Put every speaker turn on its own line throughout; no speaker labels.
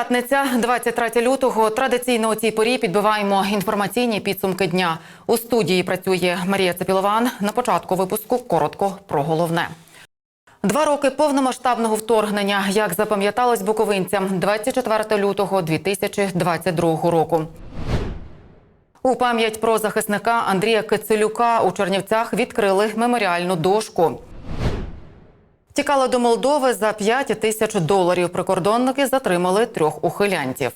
П'ятниця, 23 лютого. Традиційно у цій порі підбиваємо інформаційні підсумки дня. У студії працює Марія Цепілован. На початку випуску коротко про головне. Два роки повномасштабного вторгнення, як запам'яталось буковинцям, 24 лютого 2022 року. У пам'ять про захисника Андрія Кицелюка у Чернівцях відкрили меморіальну дошку. Тікали до Молдови за 5 тисяч доларів. Прикордонники затримали трьох ухилянтів.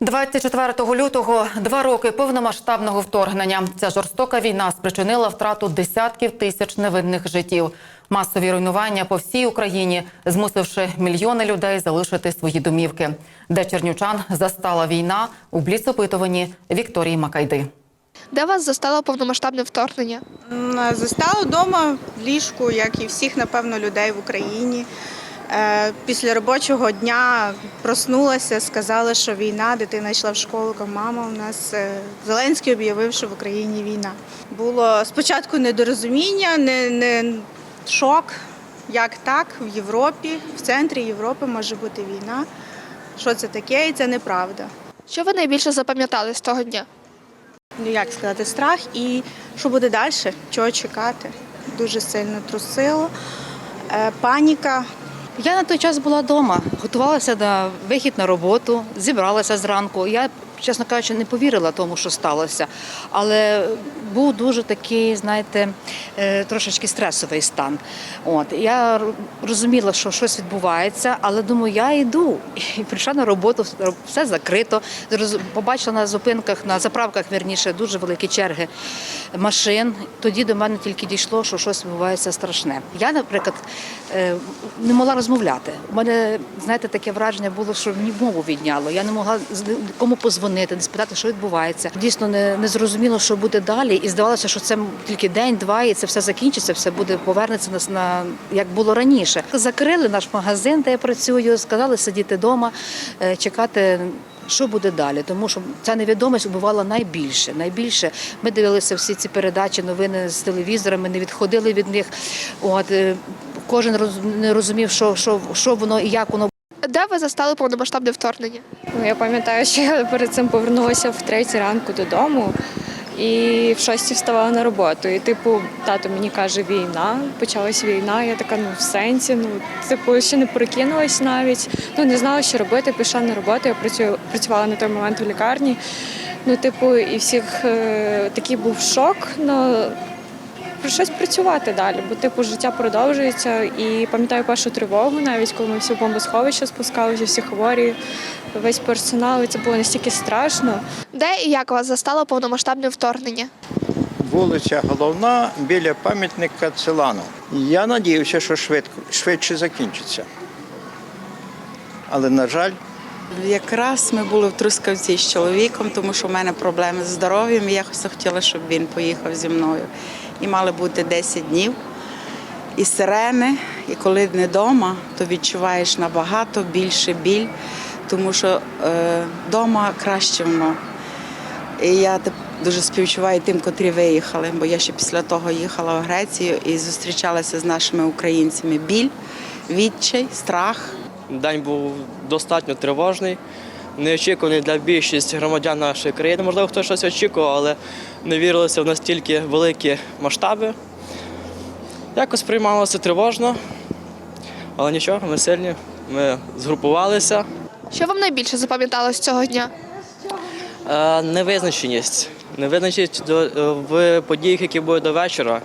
24 лютого два роки повномасштабного вторгнення. Ця жорстока війна спричинила втрату десятків тисяч невинних життів, масові руйнування по всій Україні, змусивши мільйони людей залишити свої домівки. Де чернівчан застала війна у бліцопитуванні Вікторії Макайди.
Де вас застало повномасштабне вторгнення?
М, Застала вдома в ліжку, як і всіх, напевно, людей в Україні. Е, Після робочого дня проснулася, сказали, що війна, дитина йшла в школу, каже, мама, у нас е, Зеленський об'явив, що в Україні війна. Було спочатку недорозуміння, не, не шок, як так, в Європі, в центрі Європи може бути війна. Що це таке, і це неправда.
Що ви найбільше запам'ятали з того дня?
Ну як сказати, страх і що буде далі, чого чекати. Дуже сильно трусило, Е, паніка.
Я на той час була вдома, готувалася на вихід на роботу, зібралася зранку. Я, чесно кажучи, не повірила тому, що сталося. Але був дуже такий, знаєте, е, трошечки стресовий стан. От я розуміла, що щось відбувається, але думаю, я йду і прийшла на роботу, все закрито. Побачила на зупинках, на заправках, вірніше, дуже великі черги машин. Тоді до мене тільки дійшло, що щось відбувається страшне. Я, наприклад, е, не могла розмовляти. У мене, знаєте, таке враження було, що мені мову відняло. Я не могла кому позвонити, не спитати, що відбувається. Дійсно, не, не зрозуміло, що буде далі. І здавалося, що це тільки день-два, і це все закінчиться, все буде повернеться нас на як було раніше. Закрили наш магазин, де я працюю, сказали сидіти вдома, е, чекати. Що буде далі? Тому що ця невідомість убивала найбільше. Найбільше ми дивилися всі ці передачі, новини з телевізора, ми не відходили від них. От е, кожен не розумів, що, що, що воно і як воно
Де ви застали повномасштабне вторгнення?
Ну, я пам'ятаю, що я перед цим повернулася в третій ранку додому і в шостій вставала на роботу. І, типу, тато мені каже, війна, почалась війна. Я така, ну в сенсі, ну типу, ще не прокинулась навіть. Ну не знала, що робити. Пішла на роботу. Я працюю, працювала на той момент у лікарні. Ну, типу, і всіх е, такий був шок. Ну про щось працювати далі, бо типу життя продовжується. І пам'ятаю першу тривогу, навіть коли ми всі в бомбосховище спускалися, всі хворі, весь персонал. І це було настільки страшно.
Де і як вас застало повномасштабне вторгнення?
Вулиця Головна біля пам'ятника Целану. Я надіявся, що швидко, швидше закінчиться. Але, на жаль,
Якраз ми були в Трускавці з чоловіком, тому що в мене проблеми з здоров'ям. і Я хотіла, щоб він поїхав зі мною. І мали бути 10 днів. І сирени, і коли не вдома, то відчуваєш набагато більше біль, тому що вдома краще воно. І я дуже співчуваю тим, котрі виїхали, бо я ще після того їхала в Грецію і зустрічалася з нашими українцями. Біль, відчай, страх.
День був достатньо тривожний, неочікуваний для більшості громадян нашої країни. Можливо, хтось щось очікував, але не вірилося в настільки великі масштаби. Якось приймалося тривожно, але нічого, ми сильні, ми згрупувалися.
Що вам найбільше запам'яталось цього дня?
Е, Невизначеність. Невизначеність до- е, в подіях, які будуть до вечора,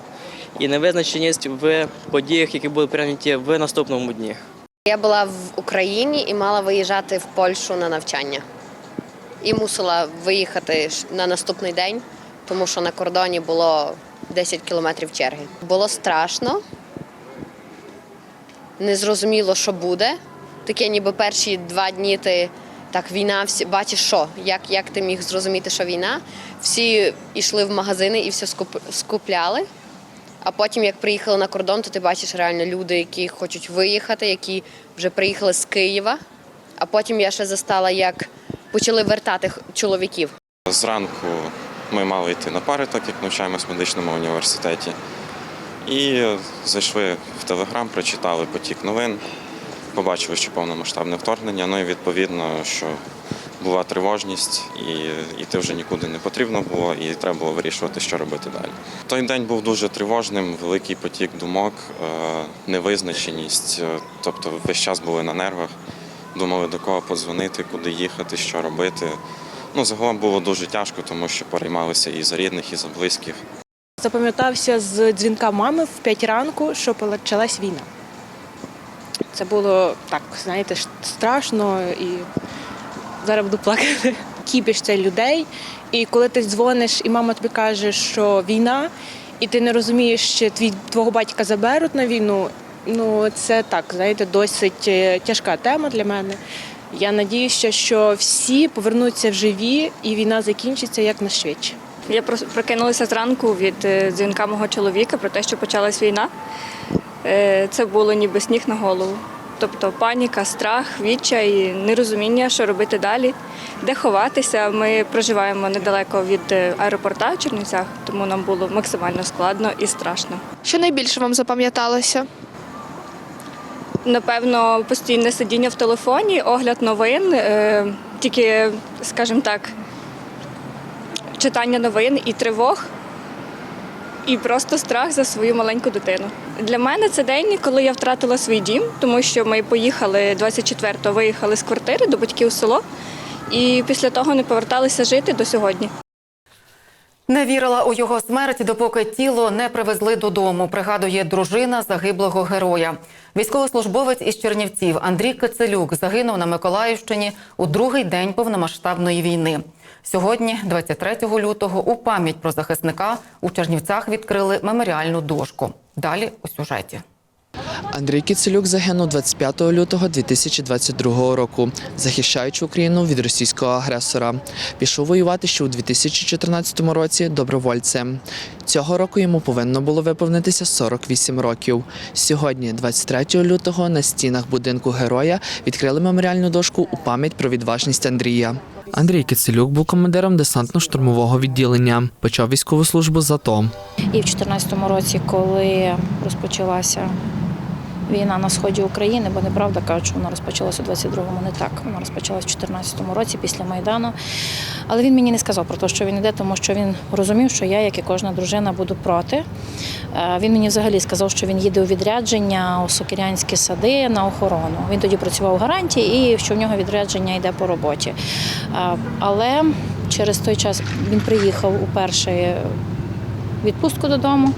і невизначеність в подіях, які будуть прийняті в наступному дні.
Я була в Україні і мала виїжджати в Польщу на навчання. І мусила виїхати на наступний день, тому що на кордоні було 10 кілометрів черги. Було страшно, не зрозуміло, що буде. Таке, ніби перші два дні ти так війна, всі бачиш, що як, як ти міг зрозуміти, що війна. Всі йшли в магазини і все скуп, скупляли. А потім, як приїхали на кордон, то ти бачиш реально люди, які хочуть виїхати, які вже приїхали з Києва. А потім я ще застала, як почали вертати чоловіків.
Зранку ми мали йти на пари, так як навчаємось в медичному університеті. І зайшли в Телеграм, прочитали потік новин. побачили, що повномасштабне вторгнення. Ну і відповідно, що була тривожність, і йти вже нікуди не потрібно було, і треба було вирішувати, що робити далі. Той день був дуже тривожним, великий потік думок, е, невизначеність. е, Тобто весь час були на нервах, думали до кого подзвонити, куди їхати, що робити. Ну, загалом було дуже тяжко, тому що переймалися і за рідних, і за близьких.
Запам'ятався з дзвінка мами в 5 ранку, що почалась війна. Це було так, знаєте, страшно і зараз буду плакати. Кіпіш це людей. І коли ти дзвониш, і мама тобі каже, що війна, і ти не розумієш, чи твій твого батька заберуть на війну. Ну це так, знаєте, досить е, тяжка тема для мене. Я надіюся, що всі повернуться в живі, і війна закінчиться якнайшвидше.
Я прокинулася зранку від е, дзвінка мого чоловіка про те, що почалась війна. Е, Це було ніби сніг на голову. Тобто паніка, страх, відчай, нерозуміння, що робити далі, де ховатися. Ми проживаємо недалеко від е, аеропорта в Чернівцях, тому нам було максимально складно і страшно.
Що найбільше вам запам'яталося?
Напевно, постійне сидіння в телефоні, огляд новин, е, тільки, скажімо так, читання новин і тривог, і просто страх за свою маленьку дитину. Для мене це день, коли я втратила свій дім, тому що ми поїхали 24-го, виїхали з квартири до батьків в село, і після того не поверталися жити до сьогодні.
Не вірила у його смерть, допоки тіло не привезли додому. Пригадує дружина загиблого героя. Військовослужбовець із Чернівців Андрій Кицелюк загинув на Миколаївщині у другий день повномасштабної війни. Сьогодні, 23 лютого, у пам'ять про захисника у Чернівцях відкрили меморіальну дошку. Далі у сюжеті.
Андрій Кіцелюк загинув 25 лютого 2022 року, захищаючи Україну від російського агресора. Пішов воювати ще у 2014 році добровольцем. Цього року йому повинно було виповнитися 48 років. Сьогодні, 23 лютого, на стінах будинку героя відкрили меморіальну дошку у пам'ять про відважність Андрія. Андрій Кицелюк був командиром десантно-штурмового відділення. Почав військову службу з АТО.
І в 2014 році, коли розпочалася війна на сході України, бо неправда кажуть, що вона розпочалася у 22-му, не так. Вона розпочалася в 2014 році після Майдану. Але він мені не сказав про те, що він йде, тому що він розумів, що я, як і кожна дружина, буду проти. Е, Він мені взагалі сказав, що він їде у відрядження у Сокирянські сади на охорону. Він тоді працював у гарантії і що в нього відрядження йде по роботі. Е, Але через той час він приїхав у перший відпустку додому,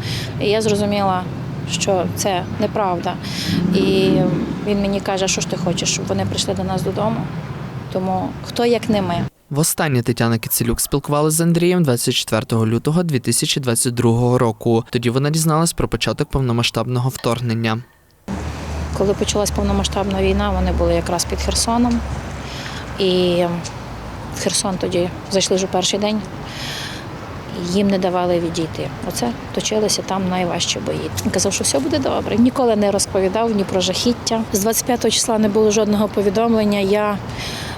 і я зрозуміла, що це неправда. І він мені каже, що ж ти хочеш, щоб вони прийшли до нас додому. Тому хто як не ми.
Востаннє Тетяна Кицелюк спілкувалася з Андрієм 24 лютого 2022 року. Тоді вона дізналась про початок повномасштабного вторгнення.
Коли почалась повномасштабна війна, вони були якраз під Херсоном. І в Херсон тоді зайшли вже перший день. Їм не давали відійти. Оце точилися там найважчі бої. Казав, що все буде добре. Ніколи не розповідав ні про жахіття. З 25 числа не було жодного повідомлення. Я,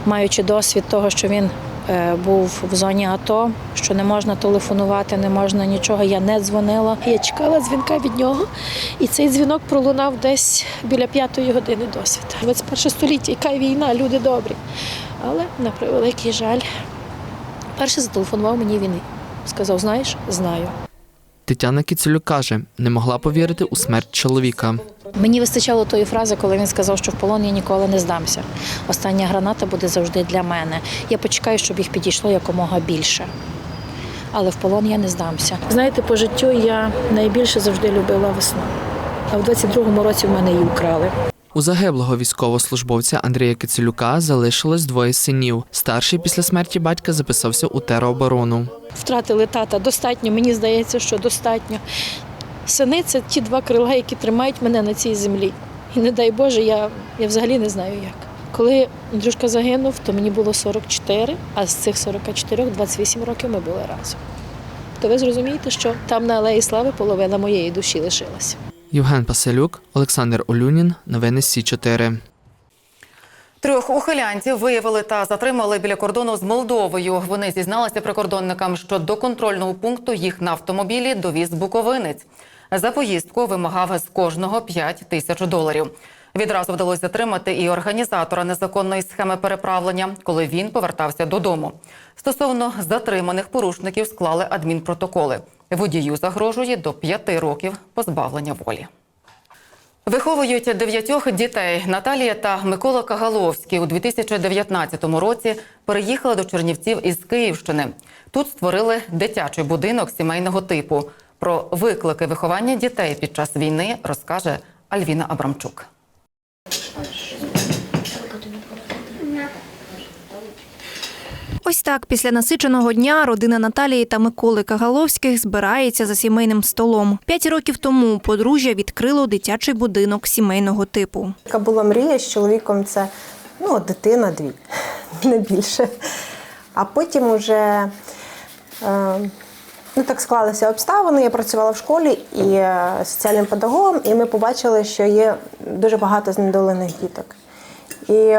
маючи досвід того, що він е, був в зоні АТО, що не можна телефонувати, не можна нічого. Я не дзвонила. Я чекала дзвінка від нього, і цей дзвінок пролунав десь біля п'ятої години досвіта. 21 століття, яка війна, люди добрі. Але на превеликий жаль, перший зателефонував мені він. Сказав: знаєш, знаю.
Тетяна Кицелюк каже, не могла повірити у смерть чоловіка.
Мені вистачало тої фрази, коли він сказав, що в полон я ніколи не здамся. Остання граната буде завжди для мене. Я почекаю, щоб їх підійшло якомога більше. Але в полон я не здамся. Знаєте, по життю я найбільше завжди любила весну. А в 22-му році в мене її украли.
У загиблого військовослужбовця Андрія Кицелюка залишилось двоє синів. Старший після смерті батька записався у тероборону.
Втратили тата достатньо, мені здається, що достатньо. Сини це ті два крила, які тримають мене на цій землі. І не дай Боже, я, я взагалі не знаю як. Коли Андрюшка загинув, то мені було 44, а з цих 44 28 років ми були разом. То ви зрозумієте, що там на Алеї Слави половина моєї душі лишилася.
Євген Паселюк, Олександр Олюнін. Новини Сі 4
Трьох ухилянців виявили та затримали біля кордону з Молдовою. Вони зізналися прикордонникам, що до контрольного пункту їх на автомобілі довіз буковинець. За поїздку вимагав з кожного 5 тисяч доларів. Відразу вдалося затримати і організатора незаконної схеми переправлення, коли він повертався додому. Стосовно затриманих порушників склали адмінпротоколи. Водію загрожує до п'яти років позбавлення волі. Виховують дев'ятьох дітей. Наталія та Микола Кагаловські у 2019 році переїхали до Чернівців із Київщини. Тут створили дитячий будинок сімейного типу. Про виклики виховання дітей під час війни розкаже Альвіна Абрамчук.
Ось так після насиченого дня родина Наталії та Миколи Кагаловських збирається за сімейним столом. П'ять років тому подружжя відкрило дитячий будинок сімейного типу.
Яка була мрія з чоловіком, це ну, дитина дві, не більше. А потім уже е, ну, так склалися обставини. Я працювала в школі і е, соціальним педагогом, і ми побачили, що є дуже багато знедолених діток. І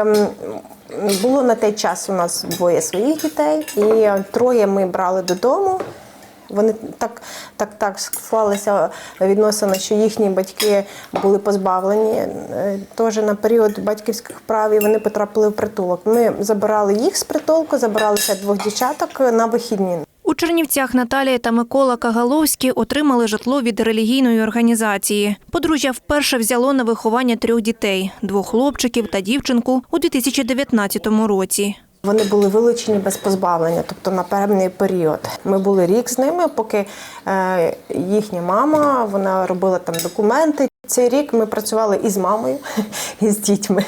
було на той час у нас двоє своїх дітей, і троє ми брали додому. Вони так, так, так склалися відносини, що їхні батьки були позбавлені е, теж на період батьківських прав, і вони потрапили в притулок. Ми забирали їх з притулку, забирали ще двох дівчаток на вихідні.
У Чернівцях Наталія та Микола Кагаловські отримали житло від релігійної організації. Подружжя вперше взяло на виховання трьох дітей двох хлопчиків та дівчинку у 2019 році.
Вони були вилучені без позбавлення, тобто на певний період. Ми були рік з ними, поки е, їхня мама вона робила там документи. Цей рік ми працювали і з мамою, і з дітьми.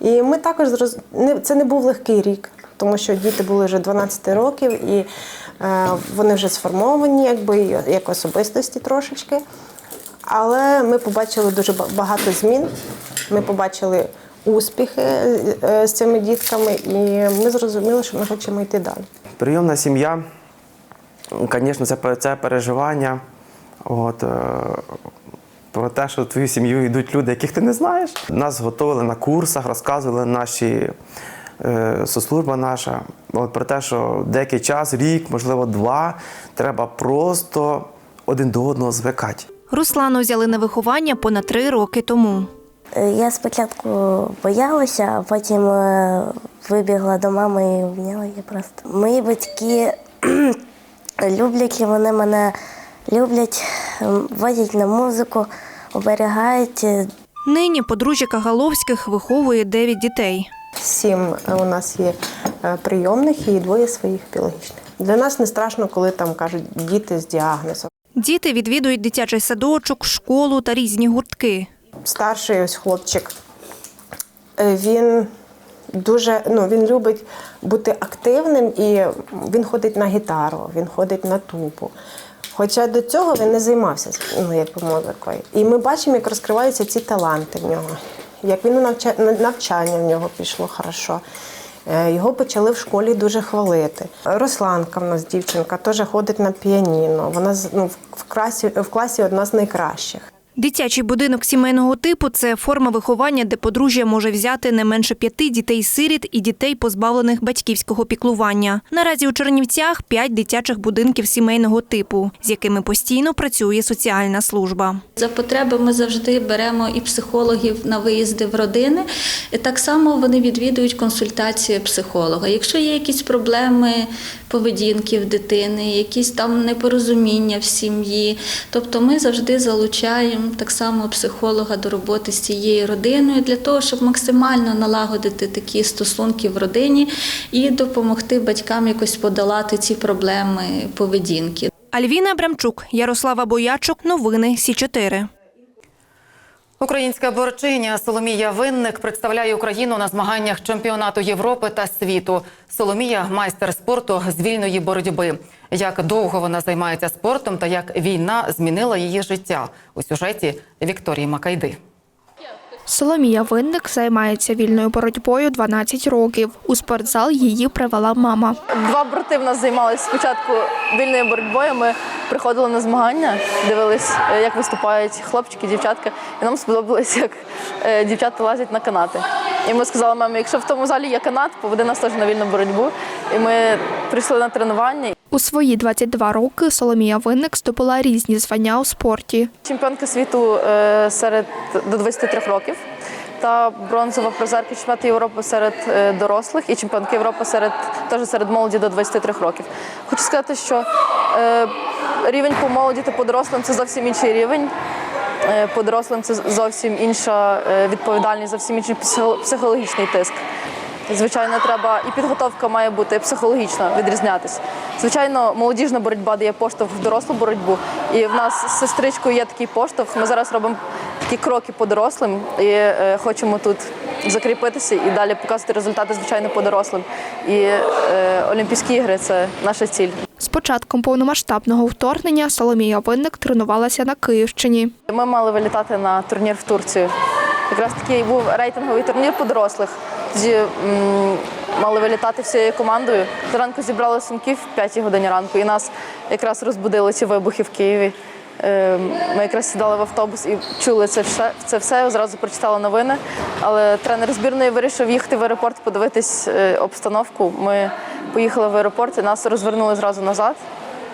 І ми також зроз... це не був легкий рік, тому що діти були вже 12 років і е, вони вже сформовані, якби як особистості трошечки. Але ми побачили дуже багато змін. Ми побачили успіхи е, з цими дітками, і ми зрозуміли, що ми хочемо йти далі.
Прийомна сім'я, звісно, це, це переживання. От, е, про те, що в твою сім'ю йдуть люди, яких ти не знаєш. Нас готували на курсах, розказували наші соцслужба наша. От, про те, що деякий час, рік, можливо, два, треба просто один до одного звикати.
Руслану взяли на виховання понад три роки тому.
Я спочатку боялася, а потім е, вибігла до мами і обняла її просто. Мої батьки люблять і вони мене люблять, водять на музику, оберігають.
Нині подружжя Кагаловських виховує дев'ять дітей.
Сім е, у нас є е, прийомних і двоє своїх біологічних. Для нас не страшно, коли там кажуть діти з діагнозом.
Діти відвідують дитячий садочок, школу та різні гуртки.
Старший ось хлопчик. е, Він дуже ну, він любить бути активним і він ходить на гітару, він ходить на тубу. Хоча до цього він не займався ну, якби музикою. І ми бачимо, як розкриваються ці таланти в нього. Як він на навча- навчання в нього пішло хорошо. Е, Його почали в школі дуже хвалити. Русланка в нас дівчинка теж ходить на піаніно. Вона ну, в класі, в класі одна з найкращих.
Дитячий будинок сімейного типу це форма виховання, де подружжя може взяти не менше п'яти дітей-сиріт і дітей, позбавлених батьківського піклування. Наразі у Чернівцях п'ять дитячих будинків сімейного типу, з якими постійно працює соціальна служба.
За потреби ми завжди беремо і психологів на виїзди в родини. Так само вони відвідують консультації психолога. Якщо є якісь проблеми поведінки в дитини, якісь там непорозуміння в сім'ї, тобто ми завжди залучаємо так само психолога до роботи з цією родиною для того, щоб максимально налагодити такі стосунки в родині і допомогти батькам якось подолати ці проблеми поведінки.
Альвіна Абрамчук, Ярослава Боячук, новини Сі 4
Українська борчиня Соломія Винник представляє Україну на змаганнях чемпіонату Європи та світу. Соломія майстер спорту з вільної боротьби. Як довго вона займається спортом та як війна змінила її життя у сюжеті Вікторії Макайди.
Соломія Винник займається вільною боротьбою 12 років. У спортзал її привела мама.
Два брати в нас займалися спочатку вільною боротьбою. Ми приходили на змагання, дивились, е, як виступають хлопчики, дівчатка. І нам сподобалось, як е, дівчата лазять на канати. І ми сказали мамі, якщо в тому залі є канат, поведи нас теж на вільну боротьбу. І ми прийшли на тренування.
У свої 22 роки Соломія Винник здобула різні звання у спорті.
Чемпіонка світу е, серед до 23 років. та бронзова призерка чемпіонату Європи серед е, дорослих і чемпіонки Європи серед теж серед молоді до 23 років. Хочу сказати, що е, рівень по молоді та по дорослим це зовсім інший рівень. Е, По дорослим це зовсім інша е, відповідальність, зовсім інший психо- психологічний тиск. Звичайно, треба і підготовка має бути психологічно відрізнятись. Звичайно, молодіжна боротьба дає поштовх в дорослу боротьбу. І в нас з сестричкою є такий поштовх. Ми зараз робимо такі кроки по дорослим і е, хочемо тут закріпитися і далі показувати результати, звичайно, по дорослим. І е, Олімпійські ігри це наша ціль.
З початком повномасштабного вторгнення Соломія Винник тренувалася на Київщині.
Ми мали вилітати на турнір в Турцію. Якраз такий був рейтинговий турнір по дорослих. Тоді мали вилітати всією командою. Зранку зібрали сумки в 5 годині ранку, і нас якраз розбудили ці вибухи в Києві. Е, Ми якраз сідали в автобус і чули це все. Це все зразу прочитала новини. Але тренер збірної вирішив їхати в аеропорт, подивитись е, обстановку. Ми поїхали в аеропорт і нас розвернули зразу назад.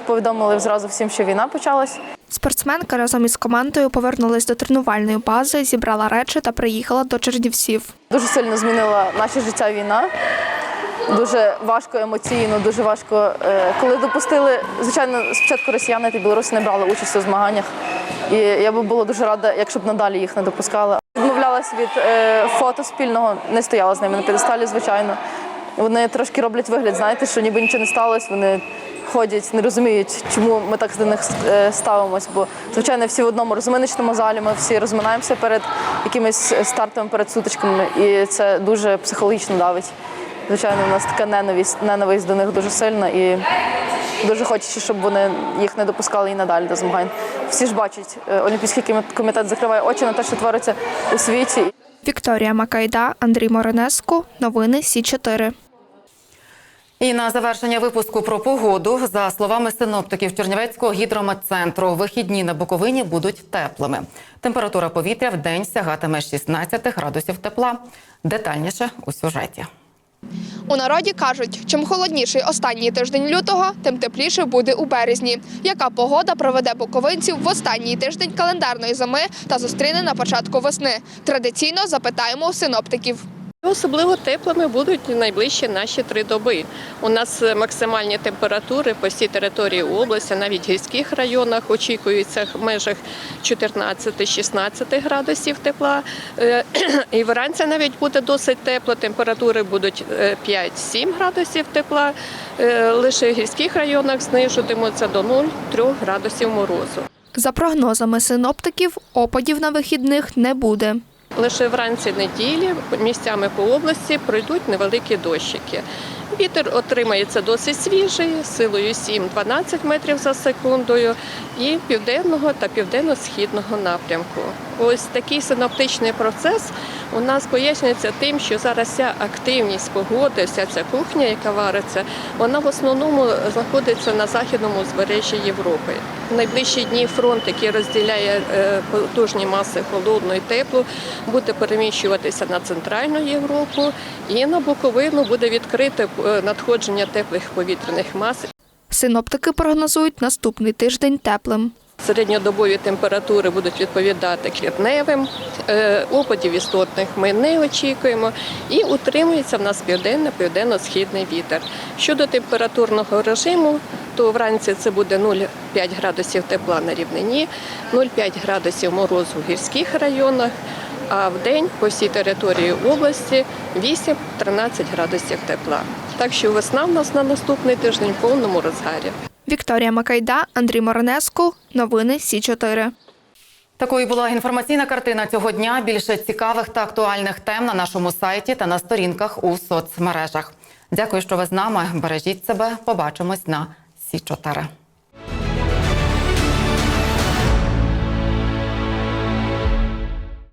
Повідомили зразу всім, що війна почалась.
Спортсменка разом із командою повернулась до тренувальної бази, зібрала речі та приїхала до Чернівців.
Дуже сильно змінила наше життя війна. Дуже важко емоційно, дуже важко. Е, Коли допустили, звичайно, спочатку росіяни та білоруси не брали участь у змаганнях. І я би була дуже рада, якщо б надалі їх не допускали. Відмовлялась від е, фото спільного, не стояла з ними на п'єдесталі, звичайно. Вони трошки роблять вигляд, знаєте, що ніби нічого не сталося. Вони ходять, не розуміють, чому ми так до них е, ставимось. Бо, звичайно, всі в одному розминочному залі, ми всі розминаємося перед якимись стартами, перед сутичками, і це дуже психологічно давить. Звичайно, у нас така ненависть, ненависть до них дуже сильна і дуже хочеться, щоб вони їх не допускали і надалі до змагань. Всі ж бачать, е, Олімпійський комі- комітет закриває очі на те, що твориться у світі.
Вікторія Макайда, Андрій Моренеску. Новини Сі 4
І на завершення випуску про погоду, за словами синоптиків Чернівецького гідрометцентру, вихідні на Буковині будуть теплими. Температура повітря в день сягатиме 16 градусів тепла. Детальніше у сюжеті.
У народі кажуть, чим холодніший останній тиждень лютого, тим тепліше буде у березні. Яка погода проведе буковинців в останній тиждень календарної зими та зустріне на початку весни? Традиційно запитаємо у синоптиків.
Особливо теплими будуть найближчі наші три доби. У нас максимальні температури по всій території області, навіть в гірських районах, очікуються в межах 14-16 градусів тепла. Е, І вранці навіть буде досить тепло. Температури будуть е, 5-7 градусів тепла. Е, Лише в гірських районах знижуватимуться до 0-3 градусів морозу.
За прогнозами синоптиків, опадів на вихідних не буде.
Лише вранці неділі місцями по області пройдуть невеликі дощики. Вітер отримається досить свіжий, силою 7-12 метрів за секундою і південного та південно-східного напрямку. Ось такий синоптичний процес у нас пояснюється тим, що зараз вся активність погоди, вся ця кухня, яка вариться, вона в основному знаходиться на західному узбережжі Європи. В найближчі дні фронт, який розділяє е, потужні маси холодну і теплу, буде переміщуватися на центральну Європу і на Буковину буде відкрите е, надходження теплих повітряних мас.
Синоптики прогнозують наступний тиждень теплим.
Середньодобові температури будуть відповідати квітневим, е, опадів істотних ми не очікуємо і утримується в нас південно-південно-східний вітер. Щодо температурного режиму, то вранці це буде 0,5 градусів тепла на рівнині, 0,5 градусів морозу в гірських районах, а в день по всій території області 8-13 градусів тепла. Так що весна в нас на наступний тиждень в повному розгарі.
Вікторія Макайда, Андрій Моренеску. Новини Сі 4
Такою була інформаційна картина цього дня. Більше цікавих та актуальних тем на нашому сайті та на сторінках у соцмережах. Дякую, що ви з нами. Бережіть себе. Побачимось на Сі 4